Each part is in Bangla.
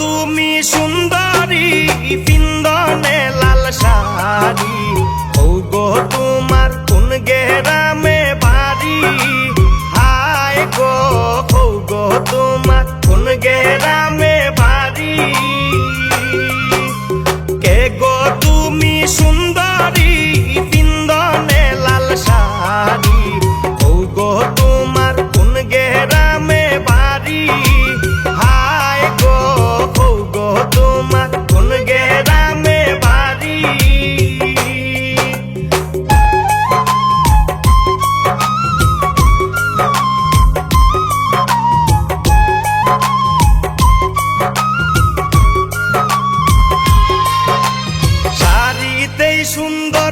তুমি সুন্দরী পিন্দনে শাড়ি ও গো তোমার সেই সুন্দর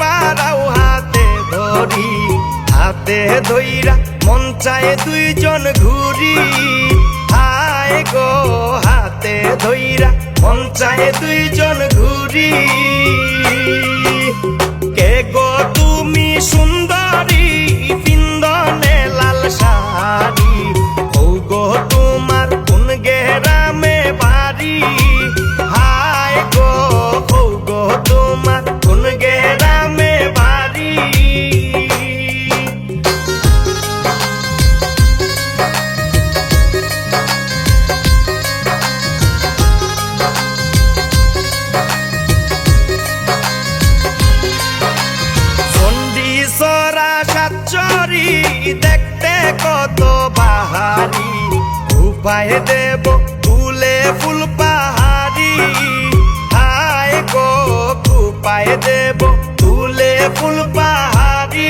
পাড়াও হাতে ধরি, হাতে ধইরা মন চায় দুইজন ঘুরি। হায় গো, হাতে ধইরা মন চায় দুইজন ঘুরি। দেব তুলে ফুল পাহাড়ি। হায় গো পায়ে দেব তুলে ফুল পাহাড়ি।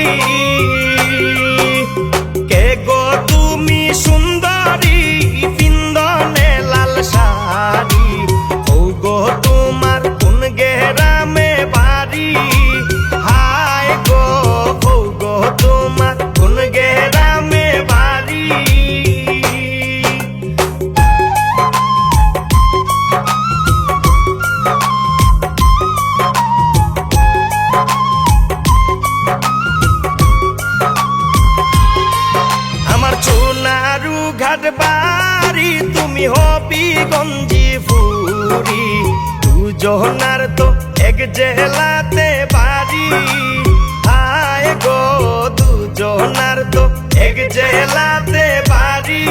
ঢাকার বাড়ি তুমি হবিগঞ্জি ফুরি দুজনার তো এক জেলাতে বাড়ি। আয় গো, দুজনার তো এক জেলাতে বাড়ি।